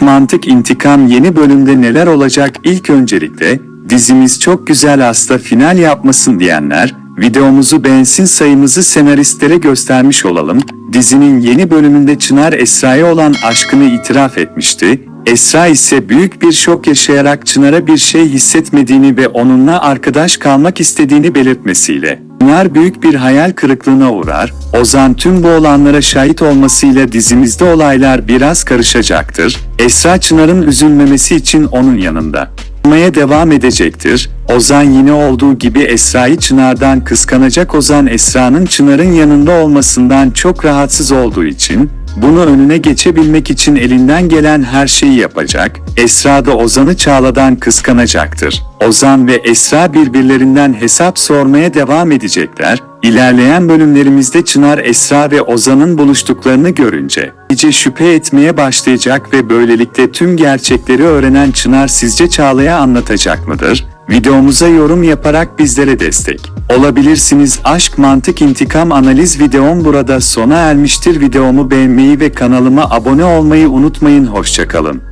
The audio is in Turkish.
Mantık İntikam yeni bölümde neler olacak ilk öncelikle dizimiz çok güzel hasta final yapmasın diyenler videomuzu beğensin sayımızı senaristlere göstermiş olalım. Dizinin yeni bölümünde Çınar Esra'ya olan aşkını itiraf etmişti. Esra ise büyük bir şok yaşayarak Çınar'a bir şey hissetmediğini ve onunla arkadaş kalmak istediğini belirtmesiyle Çınar büyük bir hayal kırıklığına uğrar. Ozan tüm bu olanlara şahit olmasıyla dizimizde olaylar biraz karışacaktır. Esra Çınar'ın üzülmemesi için onun yanında olmaya devam edecektir. Ozan yine olduğu gibi Esra'yı Çınar'dan kıskanacak Ozan Esra'nın Çınar'ın yanında olmasından çok rahatsız olduğu için bunu önüne geçebilmek için elinden gelen her şeyi yapacak. Esra da Ozan'ı Çağla'dan kıskanacaktır. Ozan ve Esra birbirlerinden hesap sormaya devam edecekler. İlerleyen bölümlerimizde Çınar Esra ve Ozan'ın buluştuklarını görünce iyice şüphe etmeye başlayacak ve böylelikle tüm gerçekleri öğrenen Çınar sizce Çağla'ya anlatacak mıdır? Videomuza yorum yaparak bizlere destek olabilirsiniz. Aşk Mantık İntikam Analiz videom burada sona ermiştir. Videomu beğenmeyi ve kanalıma abone olmayı unutmayın. Hoşçakalın.